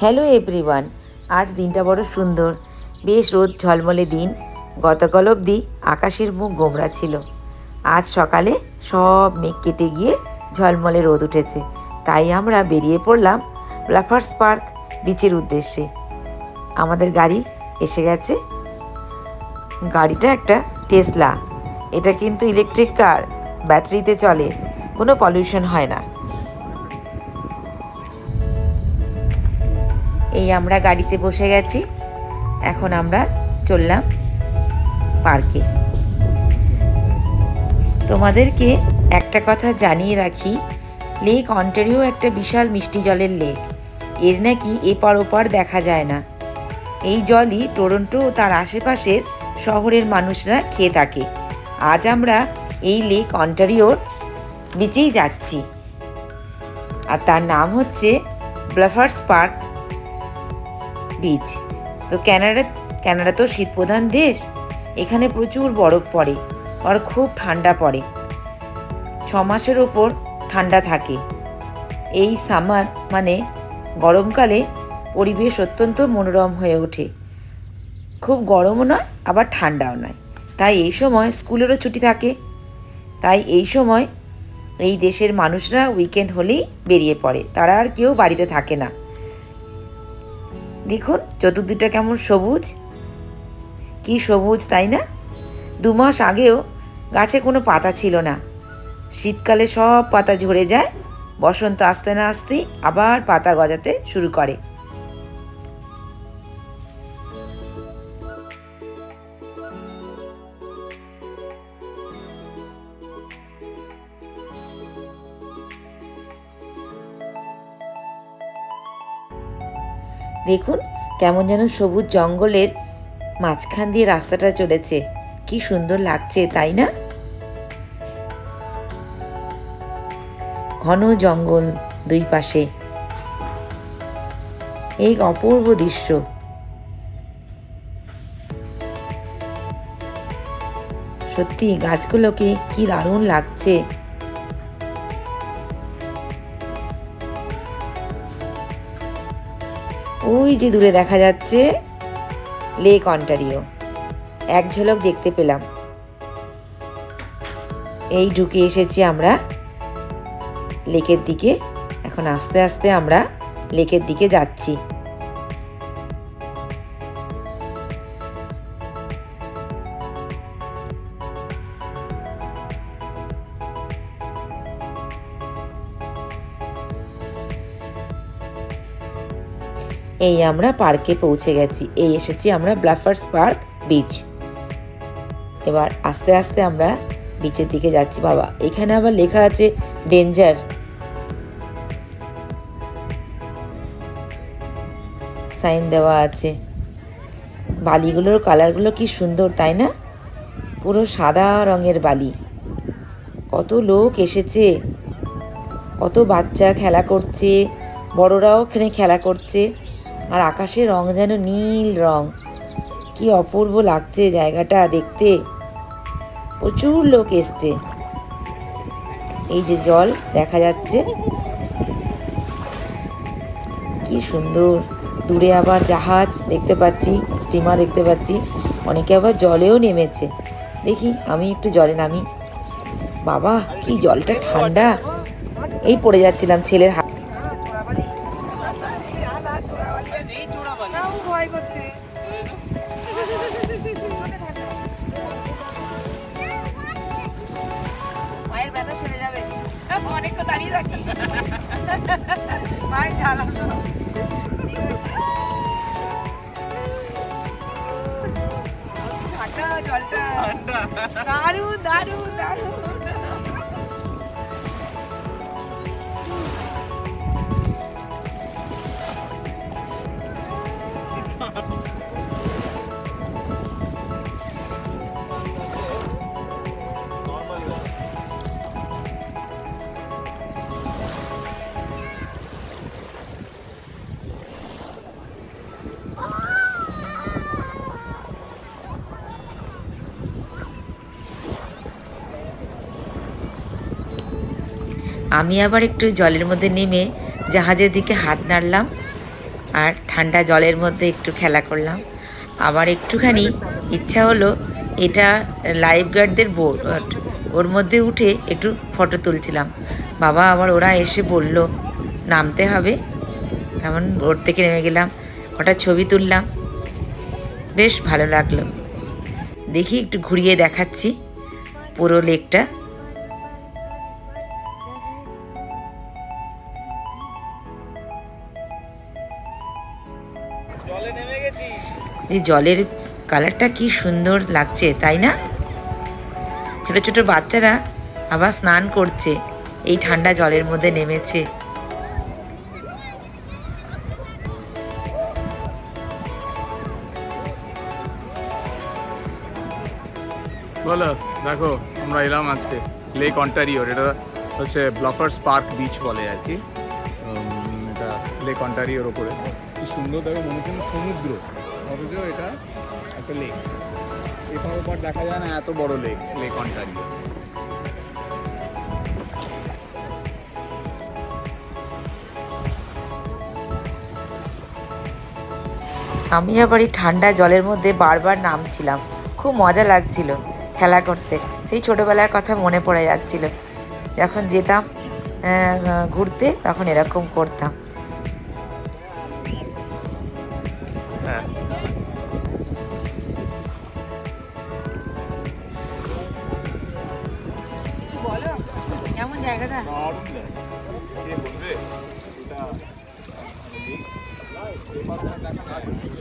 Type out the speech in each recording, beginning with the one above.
Hello everyone আজ দিনটা বড় সুন্দর। বেশ রোদ ঝলমলে দিন। গতকাল অবধি আকাশের মুখ গোমরা ছিল। আজ সকালে সব মেঘ কেটে গিয়ে ঝলমলে রোদ উঠেছে। তাই আমরা বেরিয়ে পড়লাম ব্লাফার্স পার্ক বিচের উদ্দেশ্যে। আমাদের গাড়ি এসে গেছে। গাড়িটা একটা টেসলা এটা কিন্তু ইলেকট্রিক কার ব্যাটারিতে চলে। কোনো পলিউশন হয় না। এই আমরা গাড়িতে বসে গেছি। এখন আমরা চললাম পার্কে। তোমাদেরকে একটা কথা জানিয়ে রাখি, লেক অন্টারিও একটা বিশাল মিষ্টি জলের লেক। এর নাকি এপার ওপার দেখা যায় না। এই জলই টরন্টো ও তার আশেপাশের শহরের মানুষরা খেয়ে থাকে। আজ আমরা এই লেক অন্টারিওর বিচেই যাচ্ছি। আর তার নাম হচ্ছে ব্লাফার্স পার্ক। বিচ তো ক্যানাডা ক্যানাডা তো শীতপ্রধান দেশ। এখানে প্রচুর বরফ পড়ে আর খুব ঠান্ডা পড়ে। ছ মাসের ওপর ঠান্ডা থাকে। এই সামার মানে গরমকালে পরিবেশ অত্যন্ত মনোরম হয়ে ওঠে। খুব গরমও নয়, আবার ঠান্ডাও নয়। তাই এই সময় স্কুলেরও ছুটি থাকে। তাই এই সময় এই দেশের মানুষরা উইকেন্ড হলেই বেরিয়ে পড়ে। তারা আর কেউ বাড়িতে থাকে না। দেখুন, চতুর্দিকটা কেমন সবুজ। কি সবুজ, তাই না? দু মাস আগেও গাছে কোনো পাতা ছিল না। শীতকালে সব পাতা ঝরে যায়, বসন্ত আসতে না আসতেই আবার পাতা গজাতে শুরু করে। দেখুন কেমন যেন সবুজ জঙ্গলের মাঝখান দিয়ে রাস্তাটা চলেছে। কি সুন্দর লাগছে, তাই না? ঘন জঙ্গল দুই পাশে। এই অপূর্ব দৃশ্য। সত্যি, গাছগুলোকে কি দারুণ লাগছে। ওই যে দূরে দেখা যাচ্ছে লেক অন্টারিও। এক ঝলক দেখতে পেলাম। এই ঢুকে এসেছি আমরা লেকের দিকে। এখন আস্তে আস্তে আমরা লেকের দিকে যাচ্ছি। এই আমরা পার্কে পৌঁছে গেছি। এই এসেছি আমরা ব্লাফার্স পার্ক বিচ এবার আস্তে আস্তে আমরা বিচের দিকে যাচ্ছি। বাবা, এখানে আবার লেখা আছে ডেঞ্জার সাইন দেওয়া আছে। বালিগুলোর কালারগুলো কি সুন্দর, তাই না? পুরো সাদা রঙের বালি। কত লোক এসেছে। কত বাচ্চা খেলা করছে। বড়রাও এখানে খেলা করছে। আর আকাশের রং যেন নীল রং। কি অপূর্ব লাগছে জায়গাটা দেখতে। প্রচুর লোক এসছে। এই যে জল দেখা যাচ্ছে। কি সুন্দর। দূরে আবার জাহাজ দেখতে পাচ্ছি স্টিমার দেখতে পাচ্ছি। অনেকে আবার জলেও নেমেছে। দেখি, আমি একটু জলে নামি। বাবা, কি জলটা ঠান্ডা। এই পড়ে যাচ্ছিলাম ছেলের হাত থাকি মায়ের জ্বালানো ঠান্ডা জলটা দারুণ আমি আবার একটু জলের মধ্যে নেমে জাহাজের দিকে হাত নাড়লাম আর ঠান্ডা জলের মধ্যে একটু খেলা করলাম। আবার একটুখানি ইচ্ছা হলো এটা লাইফ গার্ডদের বোর্ড ওর মধ্যে উঠে একটু ফটো তুলছিলাম। বাবা আবার ওরা এসে বলল, নামতে হবে। তেমন বোর্ড থেকে নেমে গেলাম, হঠাৎ ছবি তুললাম। বেশ ভালো লাগল। দেখি একটু ঘুরিয়ে দেখাচ্ছি পুরো লেকটা এই জলের কালারটা কি সুন্দর লাগছে তাই না? ছোট ছোট বাচ্চারা আবার স্নান করছে এই ঠান্ডা জলের মধ্যে নেমেছে। বলো দেখো আমরা এলাম আজকে লেক অন্টারিওর এটা হচ্ছে ব্লফার্স পার্ক বিচ বলে আর কি। এটা লেক অন্টারিওর ওপরে সুন্দর দেখো, মনে হচ্ছে সমুদ্র। অথচ এটা একটা লেক এপার ওপার দেখা যায় না, এত বড় লেক লেক অন্টারিও আমি আবার এই ঠান্ডা জলের মধ্যে বারবার নামছিলাম। খুব মজা লাগছিল খেলা করতে। সেই ছোটোবেলার কথা মনে পড়ে যাচ্ছিল। যখন যেতাম ঘুরতে, তখন এরকম করতাম।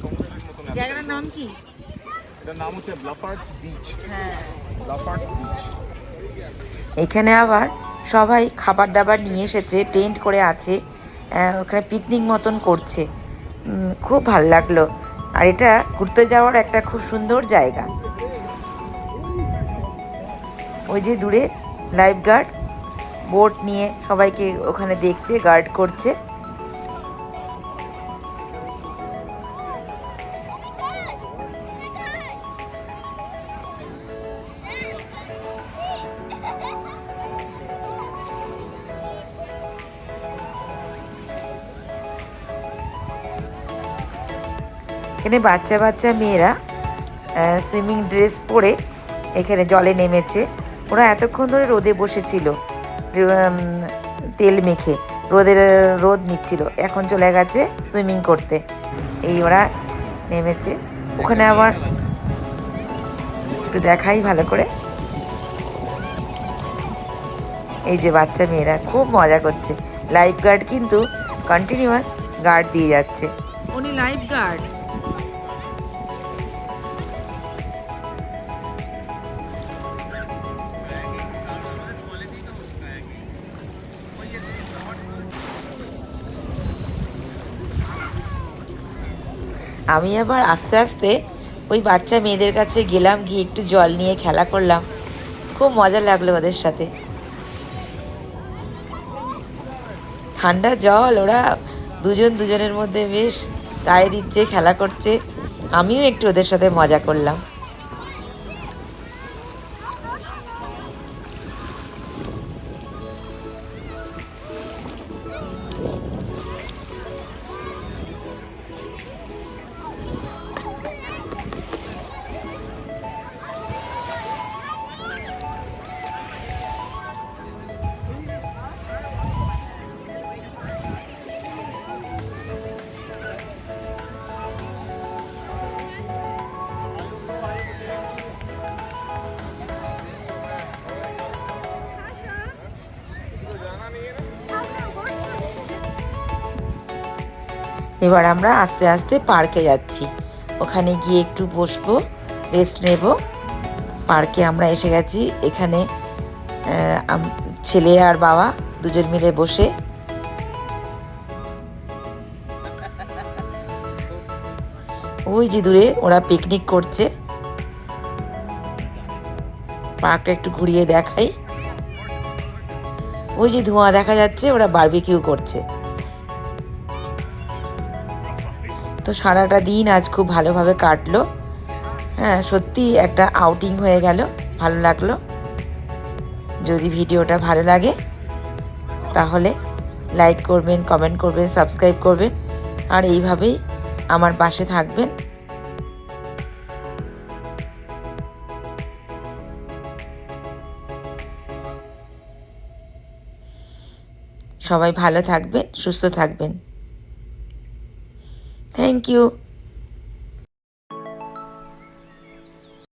সমুদ্রের মতন এত- জায়গাটার নাম কি? এটার নাম হচ্ছে ব্লাফার্স বিচ। হ্যাঁ। Bluffers beach. এখানে আবার সবাই খাবার দাবার নিয়ে এসেছে টেন্ট করে আছে আহ, ওখানে পিকনিক মতন করছে। খুব ভালো লাগল। আর এটা ঘুরতে যাওয়ার একটা খুব সুন্দর জায়গা। ওই যে দূরে লাইফ গার্ড বোট নিয়ে সবাইকে ওখানে দেখছে গার্ড করছে। এখানে বাচ্চা বাচ্চা মেয়েরা সুইমিং ড্রেস পরে এখানে জলে নেমেছে। ওরা এতক্ষণ ধরে রোদে বসেছিল তেল মেখে, রোদের, রোদ নিচ্ছিল। এখন চলে গেছে সুইমিং করতে। এই ওরা নেমেছে। ওখানে আবার একটু দেখাই ভালো করে। এই যে বাচ্চা মেয়েরা, খুব মজা করছে। লাইফ গার্ড কিন্তু কন্টিনিউয়াস গার্ড দিয়ে যাচ্ছে। উনি লাইফ গার্ড আমি আবার আস্তে আস্তে ওই বাচ্চা মেয়েদের কাছে গেলাম, গিয়ে একটু জল নিয়ে খেলা করলাম। খুব মজা লাগল ওদের সাথে। ঠান্ডা জল, ওরা দুজন দুজনের মধ্যে বেশ গায়ে দিচ্ছে, খেলা করছে। আমিও একটু ওদের সাথে মজা করলাম। এবার আমরা আস্তে আস্তে পার্কে যাচ্ছি। ওখানে গিয়ে একটু বসবো রেস্ট নেব। পার্কে আমরা এসে গেছি। এখানে ছেলে আর বাবা দুজন মিলে বসে। ওই যে দূরে ওরা পিকনিক করছে। পার্কটা একটু ঘুরিয়ে দেখাই। ওই যে ধোঁয়া দেখা যাচ্ছে, ওরা বারবিকিউ করছে। তো সারাটা দিন আজ খুব ভালোভাবে কাটলো। হ্যাঁ সত্যি একটা আউটিং হয়ে গেল, ভালো লাগল। যদি ভিডিওটা ভালো লাগে, তাহলে লাইক করবেন কমেন্ট করবেন সাবস্ক্রাইব করবেন, আর এইভাবেই আমার পাশে থাকবেন। সবাই ভালো থাকবেন, সুস্থ থাকবেন। Thank you.